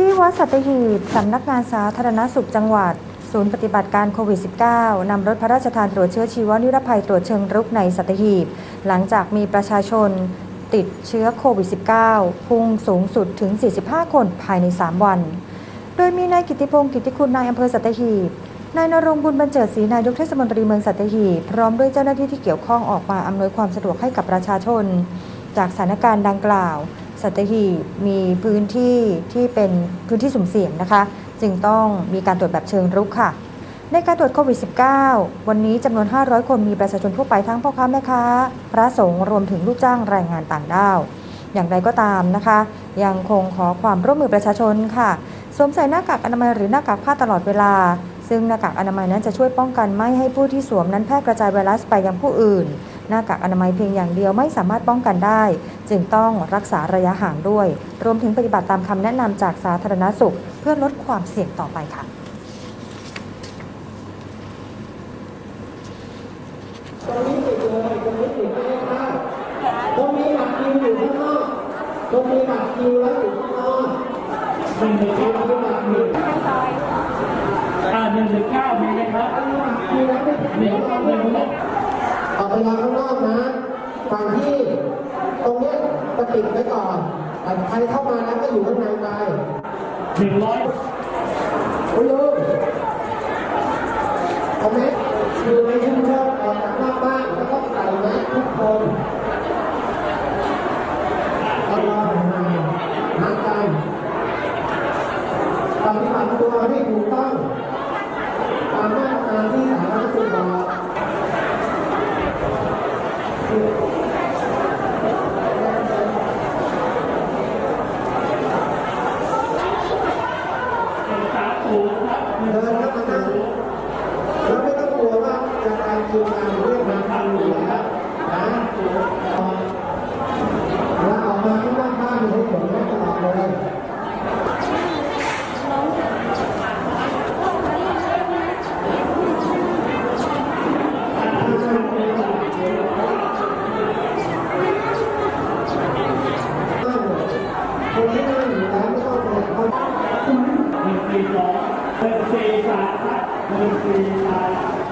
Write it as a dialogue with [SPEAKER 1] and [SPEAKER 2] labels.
[SPEAKER 1] ที่วัดสัตหีบสำนักงานสาธารณสุขจังหวัด ศูนย์ปฏิบัติการโควิด -19 นำรถพระราชทานตรวจเชื้อชีวนิรภัยตรวจเชิงรุกในสัตหีบ หลังจากมีประชาชนติดเชื้อโควิด -19 พุ่งสูงสุดถึง 45 คนภายใน 3 วัน โดยมีนายกิติพงศ์กิติคุณนายอำเภอสัตหีบ นายนรงค์บุญบรรเจิดศรีนายกเทศมนตรีเมืองสัตหีบ พร้อมด้วยเจ้าหน้าที่ที่เกี่ยวข้องออกมาอำนวยความสะดวกให้กับประชาชน จากสถานการณ์ดังกล่าว สัตหีบมีพื้นที่ที่เป็นพื้นที่สุ่มเสี่ยงนะคะ จึงต้องมีการตรวจแบบเชิงรุกค่ะ ในการตรวจโควิด -19 วันนี้จำนวน 500 คนมีประชาชนทั่วไปทั้งพ่อค้าแม่ค้า พระสงฆ์รวมถึงลูกจ้างแรงงานต่างด้าว อย่างไรก็ตามนะคะ ยังคงขอความร่วมมือประชาชนค่ะสวมใส่หน้ากากอนามัยหรือหน้ากากผ้าตลอดเวลา ซึ่งหน้ากากอนามัยนั้นจะช่วยป้องกันไม่ให้ผู้ที่สวมนั้นแพร่กระจายไวรัสไปยังผู้อื่น หน้ากากอนามัยเพียงอย่างเดียวไม่สามารถป้องกันได้ จึงต้องรักษาระยะห่างด้วย รวมถึงปฏิบัติตามคำแนะนำจากสาธารณสุข เพื่อลดความเสี่ยงต่อไปค่ะ
[SPEAKER 2] ตรงนี้ติดเลยตรงนี้ติดไม่ได้เข้าตรงนี้บัตรคิวอยู่ข้างนอกตรงนี้บัตรคิวแล้วอยู่ข้างนอกหนึ่งหนึ่งคิวแล้วบัตรคิว
[SPEAKER 3] อ่าหนึ่งหนึ่งเก้ามีไหมครับหนึ่งหนึ่ง
[SPEAKER 2] ออกไปรอข้างนอกนะฝั่งที่ตรงเนี้ยจะปิดไว้ก่อนแต่ใครเข้ามาแล้วก็อยู่ข้างในไป
[SPEAKER 3] หนึ่งร้อย
[SPEAKER 2] คุณลุงเอา เดินเข้ามานั่งแล้วไม่ต้องกลัวว่าจะตามคิวตามเรื่องมาทำอยู่แล้วนะแล้วออกมาที่บ้านบ้านให้ผมได้ตลอดเลย คนที่นั่งอยู่แล้วไม่ต้องไปเขา
[SPEAKER 3] หนึ่ง สี่สองหนึ่งสี่สามหนึ่งสี่สาม